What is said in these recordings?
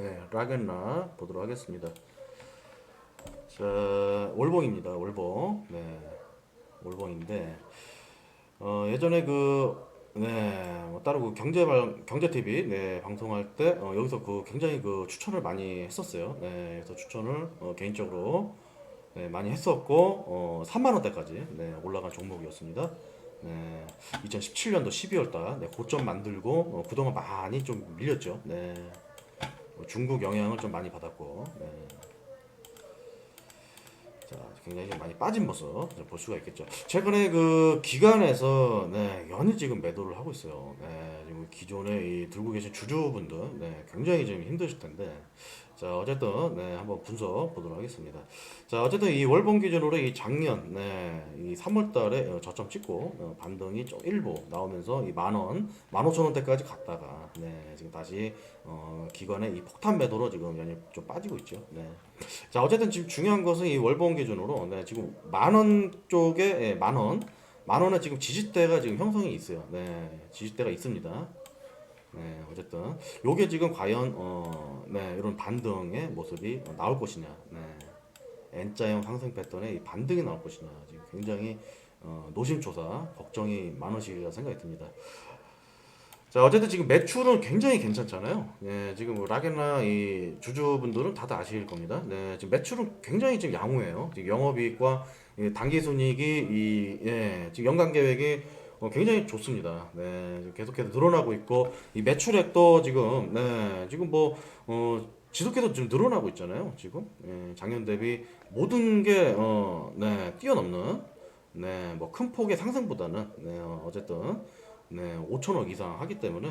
네, 락앤락 보도록 하겠습니다. 자, 월봉입니다. 월봉. 네, 월봉인데 어, 예전에 그 네, 뭐 따로 그 경제 발 경제 TV 네 방송할 때 어, 여기서 그 굉장히 그 추천을 많이 했었어요. 네, 그래서 추천을 어, 개인적으로 네, 많이 했었고 어, 3만 원대까지 네, 올라간 종목이었습니다. 네, 2017년도 12월 달 네, 고점 만들고 어, 그동안 많이 좀 밀렸죠. 네. 뭐 중국 영향을 좀 많이 받았고 네. 자 굉장히 좀 많이 빠진 모습 볼 수가 있겠죠. 최근에 그 기관에서 네, 연일 지금 매도를 하고 있어요. 네, 기존에 이 들고 계신 주주분들 네, 굉장히 좀 힘드실 텐데 자 어쨌든 네, 한번 분석 보도록 하겠습니다. 자 어쨌든 이 월봉 기준으로 이 작년 네, 이 3월달에 어, 저점 찍고 어, 반등이 좀 일부 나오면서 이 만원, 만 오천 원대까지 갔다가 네, 지금 다시 어, 기관의 이 폭탄 매도로 지금 연일 좀 빠지고 있죠. 네. 자 어쨌든 지금 중요한 것은 이 월봉 기준으로 네, 지금 만원 쪽에 예, 만 원, 만 원에 지금 지지대가 지금 형성이 있어요. 네, 지지대가 있습니다. 네, 어쨌든 요게 지금 과연 어, 네, 이런 반등의 모습이 나올 것이냐, 네, N자형 상승 패턴의 이 반등이 나올 것이냐, 지금 굉장히 어, 노심초사 걱정이 많으시리라 생각이 듭니다. 자, 어쨌든 지금 매출은 굉장히 괜찮잖아요. 예, 지금 뭐 락앤라 이 주주분들은 다들 아실 겁니다. 네, 지금 매출은 굉장히 지금 양호해요. 지금 영업이익과 이 당기순이익이 이 예, 지금 연간 계획이 어, 굉장히 좋습니다. 네, 지금 계속해서 늘어나고 있고 이 매출액도 지금 네, 지금 뭐 어, 지속해서 좀 늘어나고 있잖아요. 지금 예, 작년 대비 모든 게 어, 네, 뛰어넘는 네, 뭐 큰 폭의 상승보다는 네, 어, 어쨌든 네, 5천억 이상 하기 때문에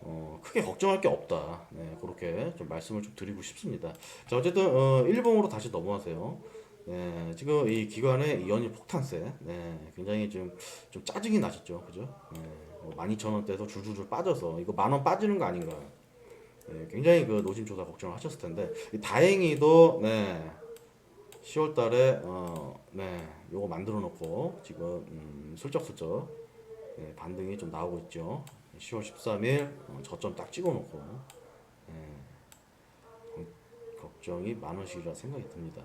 어, 크게 걱정할 게 없다. 네, 그렇게 좀 말씀을 좀 드리고 싶습니다. 자, 어쨌든 어, 일봉으로 다시 넘어가세요. 네, 지금 이 기관의 이 연일 폭탄세, 네, 굉장히 좀, 좀 짜증이 나셨죠, 그죠? 네, 뭐 12,000원대에서 줄줄줄 빠져서 이거 만 원 빠지는 거 아닌가? 네, 굉장히 그 노심초사 걱정을 하셨을 텐데 이 다행히도 네, 10월 달에 어, 네, 요거 만들어 놓고 지금 음, 슬쩍슬쩍 네, 반등이 좀 나오고 있죠. 10월 13일 어, 저점 딱 찍어 놓고 예, 걱- 걱정이 많으시리라 생각이 듭니다.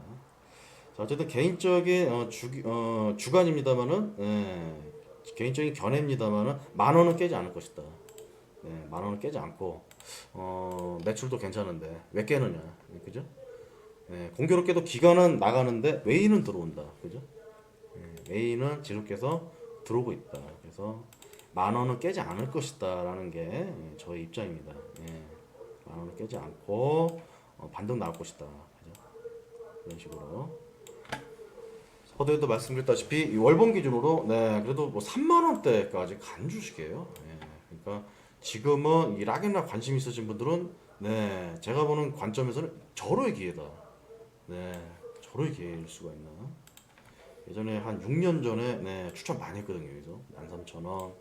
자, 어쨌든 개인적인 어, 주, 어, 주간입니다만은 예, 개인적인 견해입니다만은 만 원은 깨지 않을 것이다. 네, 만 원은 깨지 않고 어, 매출도 괜찮은데 왜 깨느냐, 그죠? 예, 공교롭게도 기간은 나가는데 외인은 들어온다, 그죠? 예, 외인은 지속해서 들어오고 있다. 그래서 만 원은 깨지 않을 것이다라는 게 예, 저의 입장입니다. 예, 만 원은 깨지 않고 어, 반등 나올 것이다. 그죠? 이런 식으로. 서두에도 말씀드렸다시피 이 월봉 기준으로 네 그래도 뭐 3만 원대까지 간 주식이에요. 예, 그러니까 지금은 이 락앤락 관심 있으신 분들은 네 제가 보는 관점에서는 절호의 기회다. 네 절호의 기회일 수가 있나. 예전에 한 6년 전에 네, 추천 많이 했거든요. 여기서 13,000원.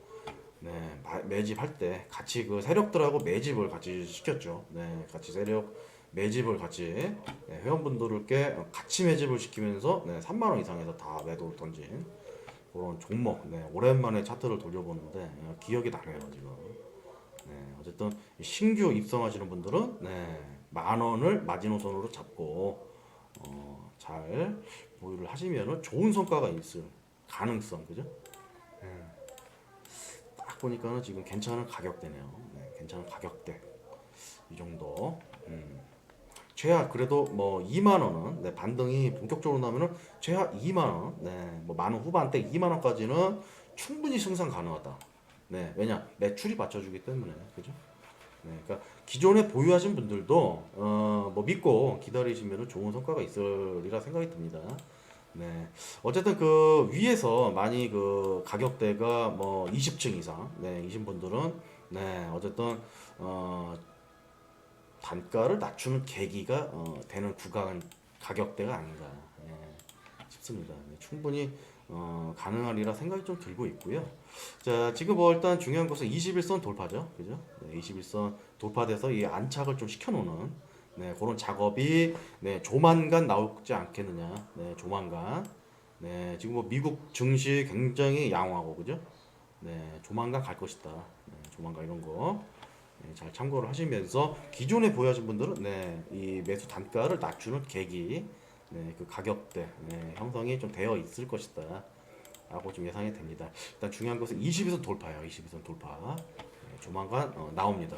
네, 마- 매집할 때 같이 그 세력들하고 매집을 같이 시켰죠. 네, 같이 세력 매집을 같이 네, 회원분들께 같이 매집을 시키면서 네, 3만 원 이상에서 다 매도를 던진 그런 종목. 네, 오랜만에 차트를 돌려보는데 어, 기억이 나네요, 지금. 네, 어쨌든 이 신규 입성하시는 분들은 네, 만 원을 마지노선으로 잡고 어, 잘 보유를 하시면은 좋은 성과가 있을 가능성, 그죠? 네. 딱 보니까는 지금 괜찮은 가격대네요. 네, 괜찮은 가격대 이 정도. 음. 최하 그래도 뭐 2만 원은 네, 반등이 본격적으로 나면은 최하 2만 원, 네, 뭐만 원 후반대 2만 원까지는 충분히 승산 가능하다. 네, 왜냐 매출이 받쳐주기 때문에 그죠? 네, 그러니까 기존에 보유하신 분들도 어, 뭐 믿고 기다리시면 좋은 성과가 있으리라 생각이 듭니다. 네, 어쨌든 그 위에서 많이 그 가격대가 뭐 20층 이상, 네, 이신 분들은 네, 어쨌든 어, 단가를 낮추는 계기가 어, 되는 구간 가격대가 아닌가 예, 싶습니다. 네, 충분히 어, 가능하리라 생각이 좀 들고 있고요. 자, 지금 뭐 일단 중요한 것은 21선 돌파죠. 그죠? 네, 21선 돌파돼서 이 안착을 좀 시켜놓는 네, 그런 작업이 네, 조만간 나오지 않겠느냐. 네, 조만간. 네, 지금 뭐 미국 증시 굉장히 양호하고 그죠? 네, 조만간 갈 것이다. 네, 조만간 이런 거. 네, 잘 참고를 하시면서 기존에 보유하신 분들은 네, 이 매수 단가를 낮추는 계기, 네, 그 가격대 네, 형성이 좀 되어 있을 것이다. 라고 좀 예상이 됩니다. 일단 중요한 것은 20에서 돌파예요. 20에서 돌파. 네, 조만간 어, 나옵니다.